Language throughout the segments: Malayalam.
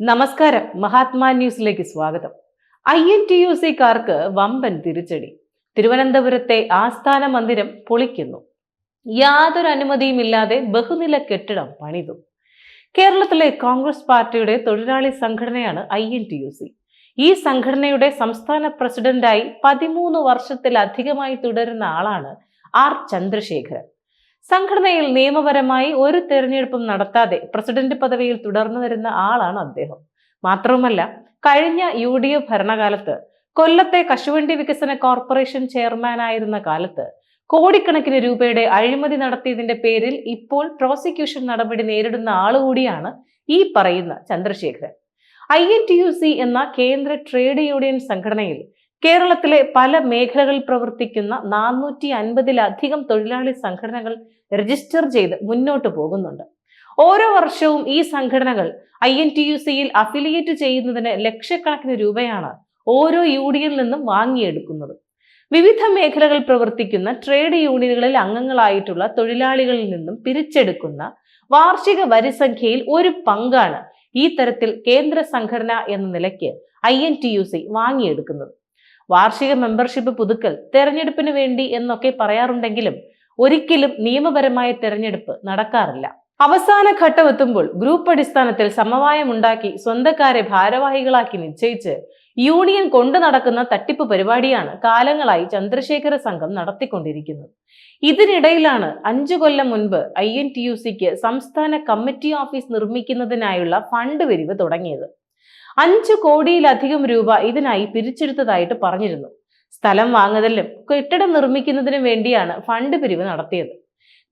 നമസ്കാരം. മഹാത്മാ ന്യൂസിലേക്ക് സ്വാഗതം. ഐ എൻ ടി യു സിക്കാർക്ക് വമ്പൻ തിരിച്ചടി. തിരുവനന്തപുരത്തെ ആസ്ഥാന മന്ദിരം പൊളിക്കുന്നു. യാതൊരു അനുമതിയുമില്ലാതെ ബഹുനില കെട്ടിടം പണിതു. കേരളത്തിലെ കോൺഗ്രസ് പാർട്ടിയുടെ തൊഴിലാളി സംഘടനയാണ് I N T U C. ഈ സംഘടനയുടെ സംസ്ഥാന പ്രസിഡന്റായി പതിമൂന്ന് വർഷത്തിലധികമായി തുടരുന്ന ആളാണ് ആർ ചന്ദ്രശേഖരൻ. സംഘടനയിൽ നിയമപരമായി ഒരു തെരഞ്ഞെടുപ്പും നടത്താതെ പ്രസിഡന്റ് പദവിയിൽ തുടർന്നു വരുന്ന ആളാണ് അദ്ദേഹം. മാത്രവുമല്ല കഴിഞ്ഞ യു ഡി എഫ് ഭരണകാലത്ത് കൊല്ലത്തെ കശുവണ്ടി വികസന കോർപ്പറേഷൻ ചെയർമാനായിരുന്ന കാലത്ത് കോടിക്കണക്കിന് രൂപയുടെ അഴിമതി നടത്തിയതിന്റെ പേരിൽ ഇപ്പോൾ പ്രോസിക്യൂഷൻ നടപടി നേരിടുന്ന ആളുകൂടിയാണ് ഈ പറയുന്ന Chandrasekharan. I N T U C എന്ന കേന്ദ്ര ട്രേഡ് യൂണിയൻ സംഘടനയിൽ കേരളത്തിലെ പല മേഖലകളിൽ പ്രവർത്തിക്കുന്ന നാനൂറ്റി അൻപതിലധികം തൊഴിലാളി സംഘടനകൾ രജിസ്റ്റർ ചെയ്ത് മുന്നോട്ട് പോകുന്നുണ്ട്. ഓരോ വർഷവും ഈ സംഘടനകൾ ഐ എൻ ടി യു സിയിൽ അഫിലിയേറ്റ് ചെയ്യുന്നതിന് ലക്ഷക്കണക്കിന് രൂപയാണ് ഓരോ യൂണിയനിൽ നിന്നും വാങ്ങിയെടുക്കുന്നത്. വിവിധ മേഖലകളിൽ പ്രവർത്തിക്കുന്ന ട്രേഡ് യൂണിയനുകളിൽ അംഗങ്ങളായിട്ടുള്ള തൊഴിലാളികളിൽ നിന്നും പിരിച്ചെടുക്കുന്ന വാർഷിക വരിസംഖ്യയിൽ ഒരു പങ്കാണ് ഈ തരത്തിൽ കേന്ദ്ര സംഘടന എന്ന നിലയ്ക്ക് I N T U C വാങ്ങിയെടുക്കുന്നത്. വാർഷിക മെമ്പർഷിപ്പ് പുതുക്കൽ തെരഞ്ഞെടുപ്പിന് വേണ്ടി എന്നൊക്കെ പറയാറുണ്ടെങ്കിലും ഒരിക്കലും നിയമപരമായ തെരഞ്ഞെടുപ്പ് നടക്കാറില്ല. അവസാന ഘട്ടമെത്തുമ്പോൾ ഗ്രൂപ്പ് അടിസ്ഥാനത്തിൽ സമവായമുണ്ടാക്കി സ്വന്തക്കാരെ ഭാരവാഹികളാക്കി നിശ്ചയിച്ച് യൂണിയൻ കൊണ്ടു നടക്കുന്ന തട്ടിപ്പ് പരിപാടിയാണ് കാലങ്ങളായി ചന്ദ്രശേഖര സംഘം നടത്തിക്കൊണ്ടിരിക്കുന്നത്. ഇതിനിടയിലാണ് അഞ്ചു കൊല്ലം മുൻപ് ഐ എൻ ടി യു സിക്ക് സംസ്ഥാന കമ്മിറ്റി ഓഫീസ് നിർമ്മിക്കുന്നതിനായുള്ള ഫണ്ട് പിരിവ് തുടങ്ങിയത്. അഞ്ചു കോടിയിലധികം രൂപ ഇതിനായി പിരിച്ചെടുത്തതായിട്ട് പറഞ്ഞിരുന്നു. സ്ഥലം വാങ്ങുന്നതിലും കെട്ടിടം നിർമ്മിക്കുന്നതിനും വേണ്ടിയാണ് ഫണ്ട് പിരിവ് നടത്തിയത്.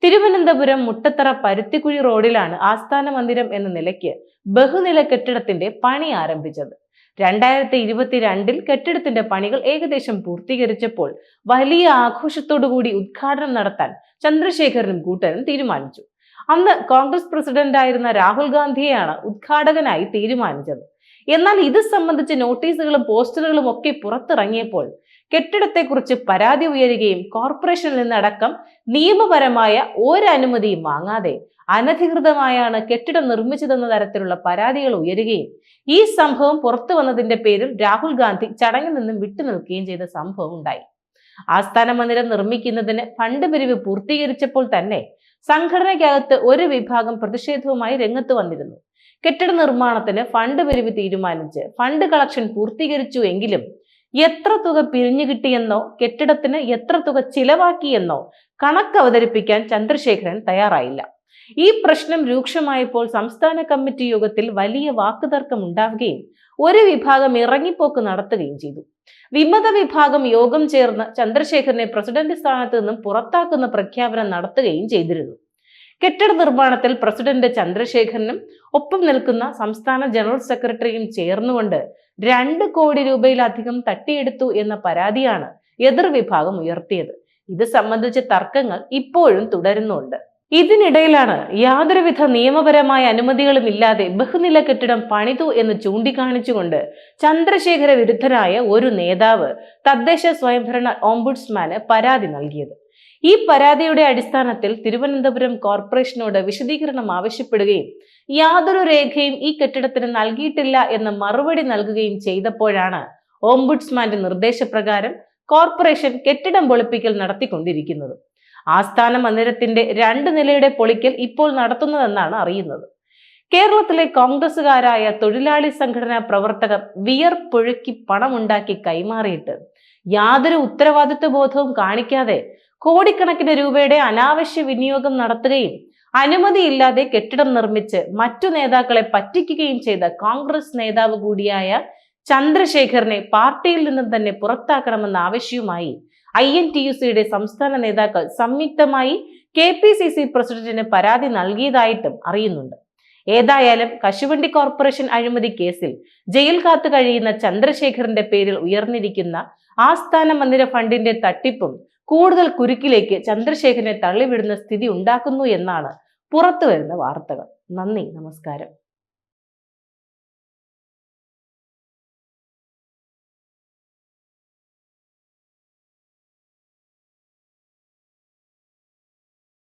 തിരുവനന്തപുരം മുട്ടത്തറ പരുത്തിക്കുഴി റോഡിലാണ് ആസ്ഥാന മന്ദിരം എന്ന നിലയ്ക്ക് ബഹുനില കെട്ടിടത്തിന്റെ പണി ആരംഭിച്ചത്. രണ്ടായിരത്തി ഇരുപത്തിരണ്ടിൽ കെട്ടിടത്തിന്റെ പണികൾ ഏകദേശം പൂർത്തീകരിച്ചപ്പോൾ വലിയ ആഘോഷത്തോടുകൂടി ഉദ്ഘാടനം നടത്താൻ ചന്ദ്രശേഖരനും കൂട്ടനും തീരുമാനിച്ചു. അന്ന് കോൺഗ്രസ് പ്രസിഡന്റായിരുന്ന രാഹുൽ ഗാന്ധിയെയാണ് ഉദ്ഘാടകനായി തീരുമാനിച്ചത്. എന്നാൽ ഇത് സംബന്ധിച്ച് നോട്ടീസുകളും പോസ്റ്ററുകളും ഒക്കെ പുറത്തിറങ്ങിയപ്പോൾ കെട്ടിടത്തെക്കുറിച്ച് പരാതി ഉയരുകയും കോർപ്പറേഷനിൽ നിന്നടക്കം നിയമപരമായ ഒരനുമതിയും വാങ്ങാതെ അനധികൃതമായാണ് കെട്ടിടം നിർമ്മിച്ചതെന്ന തരത്തിലുള്ള പരാതികൾ ഉയരുകയും ഈ സംഭവം പുറത്തു വന്നതിന്റെ പേരിൽ രാഹുൽ ഗാന്ധി ചടങ്ങിൽ നിന്നും വിട്ടുനിൽക്കുകയും ചെയ്ത സംഭവം ഉണ്ടായി. ആസ്ഥാന മന്ദിരം നിർമ്മിക്കുന്നതിന് ഫണ്ട് പിരിവ് പൂർത്തീകരിച്ചപ്പോൾ തന്നെ സംഘടനയ്ക്കകത്ത് ഒരു വിഭാഗം പ്രതിഷേധവുമായി രംഗത്ത് വന്നിരുന്നു. കെട്ടിട നിർമ്മാണത്തിന് ഫണ്ട് പിരിവ് തീരുമാനിച്ച് ഫണ്ട് കളക്ഷൻ പൂർത്തീകരിച്ചു എങ്കിലും എത്ര തുക പിരിഞ്ഞു കിട്ടിയെന്നോ കെട്ടിടത്തിന് എത്ര തുക ചിലവാക്കിയെന്നോ കണക്ക് അവതരിപ്പിക്കാൻ ചന്ദ്രശേഖരൻ തയ്യാറായില്ല. ഈ പ്രശ്നം രൂക്ഷമായപ്പോൾ സംസ്ഥാന കമ്മിറ്റി യോഗത്തിൽ വലിയ വാക്കുതർക്കം ഉണ്ടാവുകയും ഒരു വിഭാഗം ഇറങ്ങിപ്പോക്ക് നടത്തുകയും ചെയ്തു. വിമത വിഭാഗം യോഗം ചേർന്ന് ചന്ദ്രശേഖരനെ പ്രസിഡന്റ് സ്ഥാനത്ത് നിന്നും പുറത്താക്കുന്ന പ്രഖ്യാപനം നടത്തുകയും ചെയ്തിരുന്നു. കെട്ടിട നിർമ്മാണത്തിൽ പ്രസിഡന്റ് ചന്ദ്രശേഖരനും ഒപ്പം നിൽക്കുന്ന സംസ്ഥാന ജനറൽ സെക്രട്ടറിയും ചേർന്നുകൊണ്ട് രണ്ട് കോടി രൂപയിലധികം തട്ടിയെടുത്തു എന്ന പരാതിയാണ് എതിർ വിഭാഗം ഉയർത്തിയത്. ഇത് സംബന്ധിച്ച തർക്കങ്ങൾ ഇപ്പോഴും തുടരുന്നുണ്ട്. ഇതിനിടയിലാണ് യാതൊരുവിധ നിയമപരമായ അനുമതികളും ഇല്ലാതെ ബഹുനില കെട്ടിടം പണിതു എന്ന് ചൂണ്ടിക്കാണിച്ചുകൊണ്ട് ചന്ദ്രശേഖര വിരുദ്ധനായ ഒരു നേതാവ് തദ്ദേശ സ്വയംഭരണ ഓംബുഡ്സ്മാന് പരാതി നൽകിയത്. ഈ പരാതിയുടെ അടിസ്ഥാനത്തിൽ തിരുവനന്തപുരം കോർപ്പറേഷനോട് വിശദീകരണം ആവശ്യപ്പെടുകയും യാതൊരു രേഖയും ഈ കെട്ടിടത്തിന് നൽകിയിട്ടില്ല എന്ന മറുപടി നൽകുകയും ചെയ്തപ്പോഴാണ് ഓംബുഡ്സ്മാന്റെ നിർദ്ദേശപ്രകാരം കോർപ്പറേഷൻ കെട്ടിടം പൊളിപ്പിക്കൽ നടത്തിക്കൊണ്ടിരിക്കുന്നത്. ആസ്ഥാന മന്ദിരത്തിന്റെ രണ്ട് നിലയുടെ പൊളിക്കൽ ഇപ്പോൾ നടത്തുന്നതെന്നാണ് അറിയുന്നത്. കേരളത്തിലെ കോൺഗ്രസുകാരായ തൊഴിലാളി സംഘടനാ പ്രവർത്തകർ വിയർപ്പൊഴുക്കി പണമുണ്ടാക്കി കൈമാറിയിട്ട് യാതൊരു ഉത്തരവാദിത്വ ബോധവും കാണിക്കാതെ കോടിക്കണക്കിന് രൂപയുടെ അനാവശ്യ വിനിയോഗം നടത്തുകയും അനുമതിയില്ലാതെ കെട്ടിടം നിർമ്മിച്ച് മറ്റു നേതാക്കളെ പറ്റിക്കുകയും ചെയ്ത കോൺഗ്രസ് നേതാവ് കൂടിയായ ചന്ദ്രശേഖറിനെ പാർട്ടിയിൽ നിന്നും തന്നെ പുറത്താക്കണമെന്ന ആവശ്യവുമായി ഐ എൻ ടി യു സിയുടെ സംസ്ഥാന നേതാക്കൾ സംയുക്തമായി കെ പി സി സി പ്രസിഡന്റിന് പരാതി നൽകിയതായിട്ടും അറിയുന്നുണ്ട്. ഏതായാലും കശുവണ്ടി കോർപ്പറേഷൻ അഴിമതി കേസിൽ ജയിൽ കാത്തു കഴിയുന്ന ചന്ദ്രശേഖറിന്റെ പേരിൽ ഉയർന്നിരിക്കുന്ന ആസ്ഥാന മന്ദിര ഫണ്ടിന്റെ തട്ടിപ്പും കൂടുതൽ കുരുക്കിലേക്ക് ചന്ദ്രശേഖരനെ തള്ളിവിടുന്ന സ്ഥിതി ഉണ്ടാക്കുന്നു എന്നാണ് പുറത്തു വരുന്ന വാർത്തകൾ. നന്ദി നമസ്കാരം.